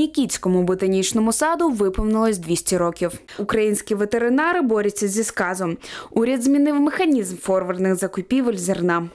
Нікітському ботанічному саду виповнилось 200 років. Українські ветеринари борються зі сказом. Уряд змінив механізм форвардних закупівель зерна.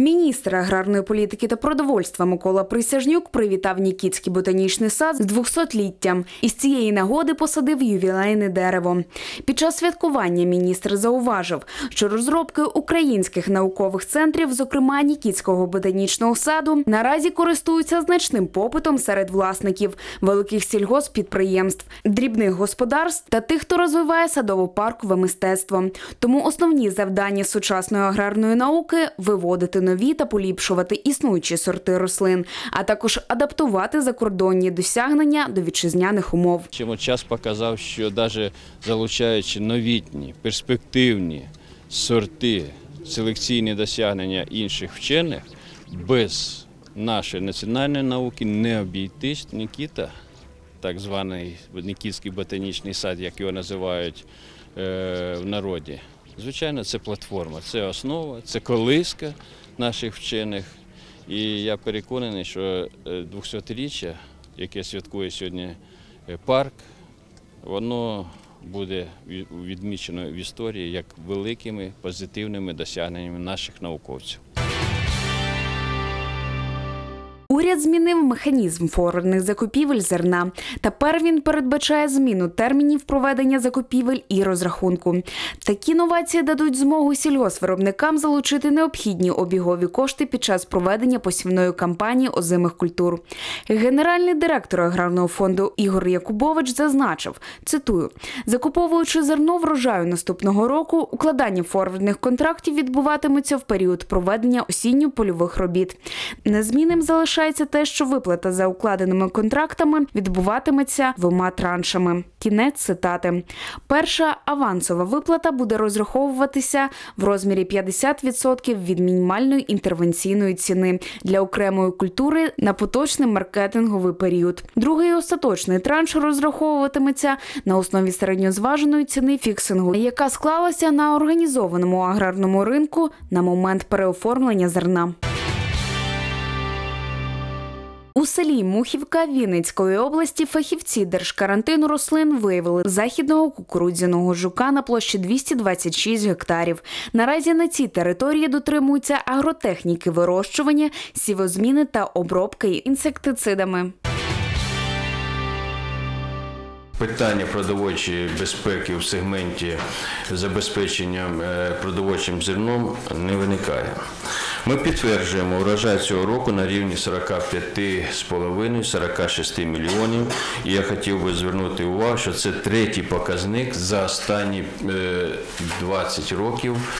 Міністр аграрної політики та продовольства Микола Присяжнюк привітав Нікітський ботанічний сад з 200-літтям і з цієї нагоди посадив ювілейне дерево. Під час святкування міністр зауважив, що розробки українських наукових центрів, зокрема Нікітського ботанічного саду, наразі користуються значним попитом серед власників великих сільгоспідприємств, дрібних господарств та тих, хто розвиває садово-паркове мистецтво. Тому основні завдання сучасної аграрної науки виводити нові та поліпшувати існуючі сорти рослин, а також адаптувати закордонні досягнення до вітчизняних умов. Чому час показав, що навіть залучаючи новітні, перспективні сорти, селекційні досягнення інших вчених, без нашої національної науки не обійтись Нікіта, так званий Нікітський ботанічний сад, як його називають е, в народі. Звичайно, це платформа, це основа, це колиска наших вчених. І я переконаний, що 200-річчя, яке святкує сьогодні е, парк, воно буде відмічено в історії як великими позитивними досягненнями наших науковців. Уряд змінив механізм форвардних закупівель зерна. Тепер він передбачає зміну термінів проведення закупівель і розрахунку. Такі новації дадуть змогу сільгоспвиробникам залучити необхідні обігові кошти під час проведення посівної кампанії озимих культур. Генеральний директор аграрного фонду Ігор Якубович зазначив: цитую: закуповуючи зерно врожаю наступного року, укладання форвардних контрактів відбуватиметься в період проведення осінньо-польових робіт. Незмінним залишається те, що виплата за укладеними контрактами відбуватиметься двома траншами. Кінець цитати. Перша авансова виплата буде розраховуватися в розмірі 50% від мінімальної інтервенційної ціни для окремої культури на поточний маркетинговий період. Другий остаточний транш розраховуватиметься на основі середньозваженої ціни фіксингу, яка склалася на організованому аграрному ринку на момент переоформлення зерна. У селі Мухівка Вінницької області фахівці держкарантину рослин виявили західного кукурудзяного жука на площі 226 гектарів. Наразі на цій території дотримуються агротехніки вирощування, сівозміни та обробки інсектицидами. Питання продовольчої безпеки в сегменті забезпечення е, продовольчим зерном не виникає. Ми підтверджуємо урожай цього року на рівні 45,5-46 мільйонів. І я хотів би звернути увагу, що це третій показник за останні 20 е, років.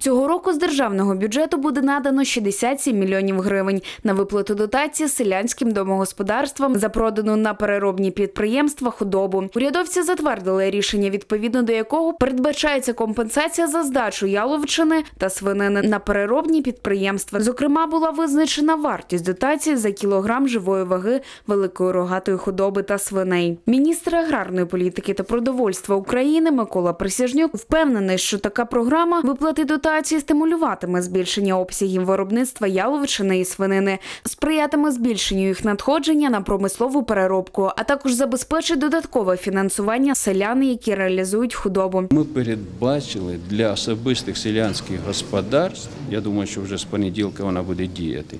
Цього року з державного бюджету буде надано 67 мільйонів гривень на виплату дотації селянським домогосподарствам за продану на переробні підприємства худобу. Урядовці затвердили рішення, відповідно до якого передбачається компенсація за здачу яловичини та свинини на переробні підприємства. Зокрема, була визначена вартість дотації за кілограм живої ваги великої рогатої худоби та свиней. Міністр аграрної політики та продовольства України Микола Присяжнюк впевнений, що така програма виплати дотації експлуатації стимулюватиме збільшення обсягів виробництва яловичини і свинини, сприятиме збільшенню їх надходження на промислову переробку, а також забезпечить додаткове фінансування селян, які реалізують худобу. Ми передбачили для особистих селянських господарств. Я думаю, що вже з понеділка вона буде діяти.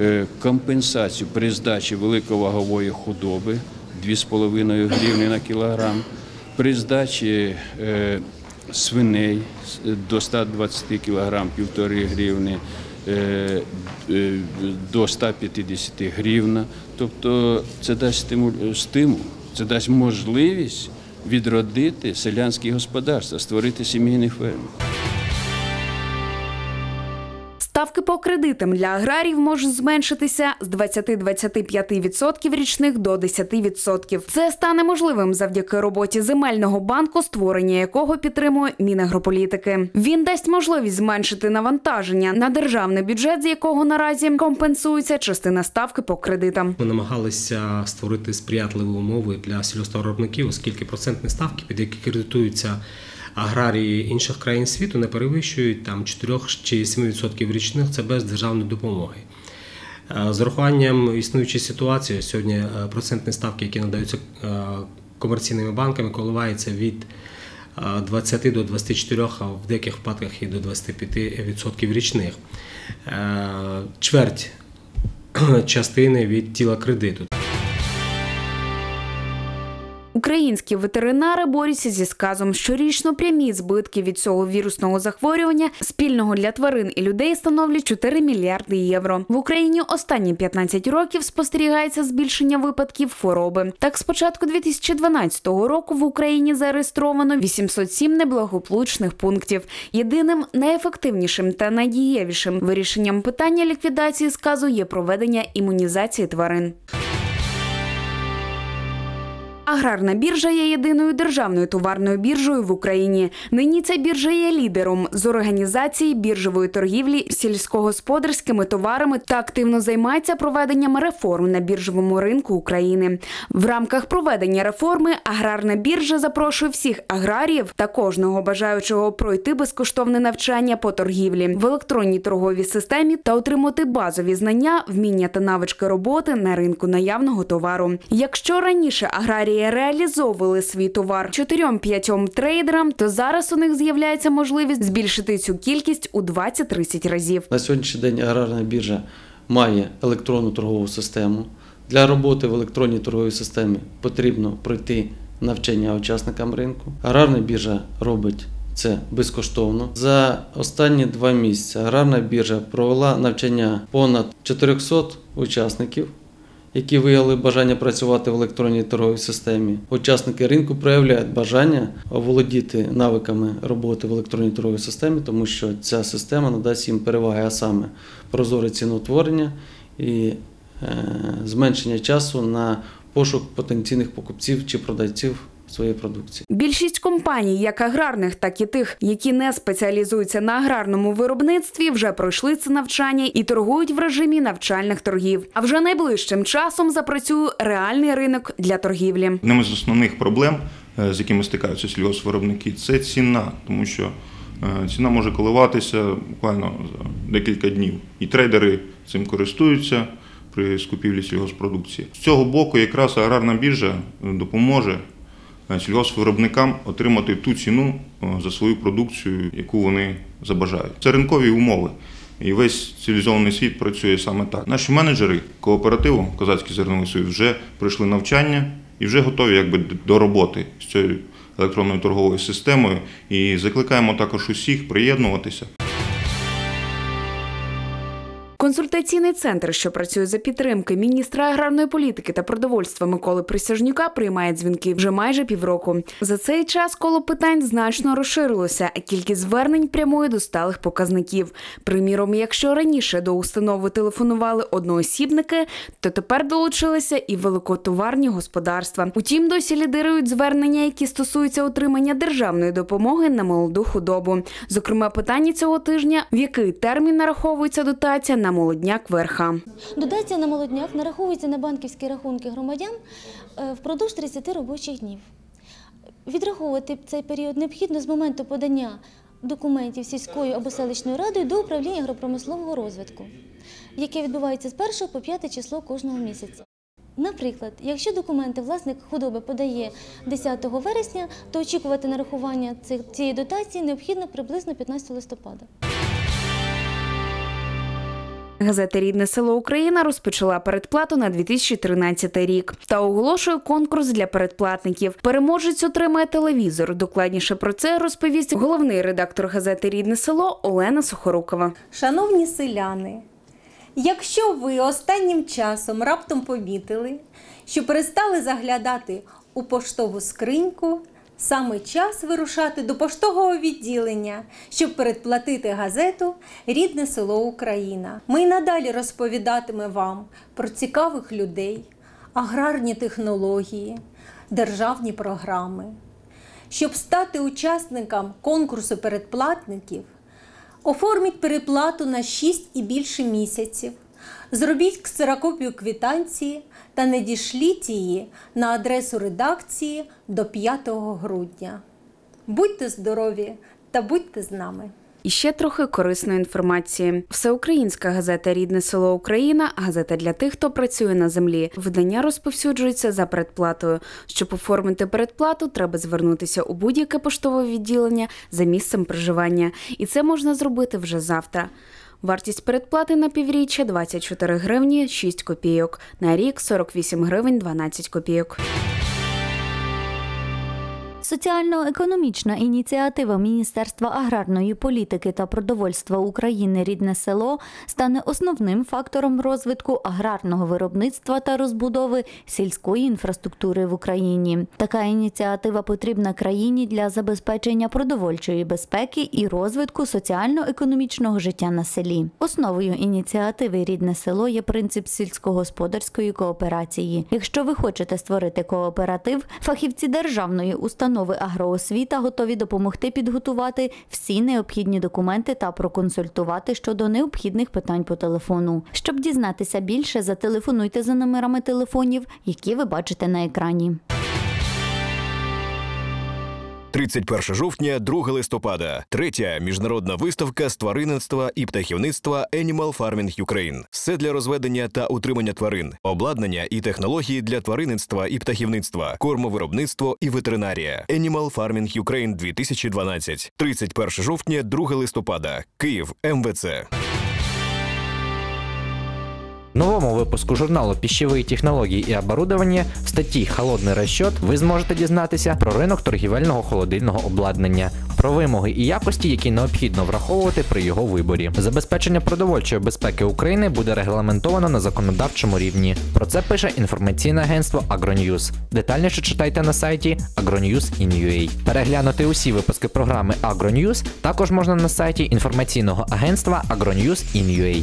Е, компенсацію при здачі великовагової худоби 2,5 гривні на кілограм, при здачі е, свиней до 120 кг півтори гривни е, е, до 150 гривна. Тобто це дасть стимул, стимул, це дасть можливість відродити селянське господарство, створити сімейний фермер. Ставки по кредитам для аграрів можуть зменшитися з 20-25% річних до 10%. Це стане можливим завдяки роботі земельного банку, створення якого підтримує Мінагрополітики. Він дасть можливість зменшити навантаження на державний бюджет, з якого наразі компенсується частина ставки по кредитам. Ми намагалися створити сприятливі умови для сільгоспвиробників, оскільки процентні ставки, під які кредитуються аграрії інших країн світу не перевищують там 4 чи 7% річних це без державної допомоги. Е, З урахуванням існуючої ситуації сьогодні е, процентні ставки, які надаються е, комерційними банками, коливаються від е, 20 до 24, а в деяких випадках і до 25% річних. Чверть частини від тіла кредиту. Українські ветеринари борються зі сказом. Щорічно прямі збитки від цього вірусного захворювання спільного для тварин і людей становлять 4 мільярди євро. В Україні останні 15 років спостерігається збільшення випадків хвороби. Так, з початку 2012 року в Україні зареєстровано 807 неблагополучних пунктів. Єдиним найефективнішим та найдієвішим вирішенням питання ліквідації сказу є проведення імунізації тварин. Аграрна біржа є єдиною державною товарною біржею в Україні. Нині ця біржа є лідером з організації біржової торгівлі сільськогосподарськими товарами та активно займається проведенням реформ на біржовому ринку України. В рамках проведення реформи аграрна біржа запрошує всіх аграріїв та кожного бажаючого пройти безкоштовне навчання по торгівлі в електронній торговій системі та отримати базові знання, вміння та навички роботи на ринку наявного товару. Якщо раніше аграрії реалізовували свій товар 4-5 трейдерам, то зараз у них з'являється можливість збільшити цю кількість у 20-30 разів. На сьогоднішній день аграрна біржа має електронну торгову систему. Для роботи в електронній торговій системі потрібно пройти навчання учасникам ринку. Аграрна біржа робить це безкоштовно. За останні два місяці аграрна біржа провела навчання понад 400 учасників. Які виявили бажання працювати в електронній торговій системі. Учасники ринку проявляють бажання оволодіти навиками роботи в електронній торговій системі, тому що ця система надасть їм переваги, а саме прозоре ціноутворення і е, зменшення часу на пошук потенційних покупців чи продавців своєї продукції. Більшість компаній, як аграрних, так і тих, які не спеціалізуються на аграрному виробництві, вже пройшли це навчання і торгують в режимі навчальних торгів. А вже найближчим часом запрацює реальний ринок для торгівлі. Одним з основних проблем, е, з якими стикаються сільгоспвиробники, це ціна, тому що е, ціна може коливатися буквально за декілька днів. І трейдери цим користуються при скупівлі сільгоспродукції. З цього боку якраз аграрна біржа е, допоможе сільгоспвиробникам отримати ту ціну е, за свою продукцію, яку вони забажають. Це ринкові умови. І весь цивілізований світ працює саме так. Наші менеджери кооперативу Козацький зерновий союз вже пройшли навчання і вже готові якби до роботи з цією електронною торговою системою. І закликаємо також усіх приєднуватися. Консультаційний центр, що працює за підтримки міністра аграрної політики та продовольства Миколи Присяжнюка, приймає дзвінки вже майже півроку. За цей час коло питань значно розширилося, а кількість звернень прямує до сталих показників. Приміром, якщо раніше до установи телефонували одноосібники, то тепер долучилися і великотоварні господарства. Утім, досі лідирують звернення, які стосуються отримання державної допомоги на молоду худобу. Зокрема, питання цього тижня: в який термін нараховується дотація на молодняк верха. Дотація на молодняк нараховується на банківські рахунки громадян е, впродовж 30 робочих днів. Відраховувати цей період необхідно з моменту подання документів сільською або селищною радою до управління агропромислового розвитку, яке відбувається з 1 по 5 число кожного місяця. Наприклад, якщо документи власник худоби подає 10 вересня, то очікувати нарахування цієї дотації необхідно приблизно 15 листопада. Газета Рідне село Україна розпочала передплату на 2013 рік та оголошує конкурс для передплатників. Переможець отримає телевізор. Докладніше про це розповість головний редактор газети Рідне село Олена Сухорукова. Шановні селяни, якщо ви останнім часом раптом помітили, що перестали заглядати у поштову скриньку, саме час вирушати до поштового відділення, щоб передплатити газету Рідне село Україна. Ми й надалі розповідатиме вам про цікавих людей, аграрні технології, державні програми. Щоб стати учасником конкурсу передплатників, оформіть переплату на 6 і більше місяців. Зробіть ксерокопію квитанції та надішліть її на адресу редакції до 5 грудня. Будьте здорові та будьте з нами! І ще трохи корисної інформації. Всеукраїнська газета Рідне село Україна газета для тих, хто працює на землі. Видання розповсюджується за передплатою. Щоб оформити передплату, треба звернутися у будь-яке поштове відділення за місцем проживання, і це можна зробити вже завтра. Вартість передплати на півріччя 24 гривні 6 копійок, на рік 48 гривень 12 копійок. Соціально-економічна ініціатива Міністерства аграрної політики та продовольства України Рідне село стане основним фактором розвитку аграрного виробництва та розбудови сільської інфраструктури в Україні. Така ініціатива потрібна країні для забезпечення продовольчої безпеки і розвитку соціально-економічного життя на селі. Основою ініціативи Рідне село є принцип сільськогосподарської кооперації. Якщо ви хочете створити кооператив, фахівці державної установи агроосвіта готові допомогти підготувати всі необхідні документи та проконсультувати щодо необхідних питань по телефону. Щоб дізнатися більше, зателефонуйте за номерами телефонів, які ви бачите на екрані. 31 жовтня, 2 листопада, третя міжнародна виставка з тваринництва і птахівництва Animal Farming Ukraine. Все для розведення та утримання тварин, обладнання і технології для тваринництва і птахівництва, кормовиробництво і ветеринарія. Animal Farming Ukraine 2012. 31 жовтня, 2 листопада. Київ, МВЦ. Новому випуску журналу «Пищевые технологии и оборудование» в статті Холодний розчет ви зможете дізнатися про ринок торгівельного холодильного обладнання, про вимоги і якості, які необхідно враховувати при його виборі. Забезпечення продовольчої безпеки України буде регламентовано на законодавчому рівні. Про це пише інформаційне агентство Agronews. Детальніше читайте на сайті agronews.in.ua. Переглянути усі випуски програми Agronews також можна на сайті інформаційного агентства agronews.in.ua.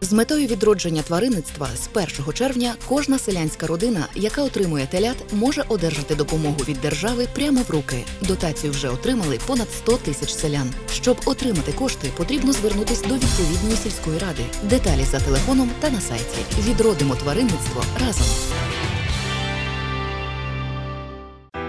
З метою відродження тваринництва з 1 червня кожна селянська родина, яка отримує телят, може одержати допомогу від держави прямо в руки. Дотацію вже отримали понад 100 тисяч селян. Щоб отримати кошти, потрібно звернутись до відповідної сільської ради. Деталі за телефоном та на сайті. Відродимо тваринництво разом.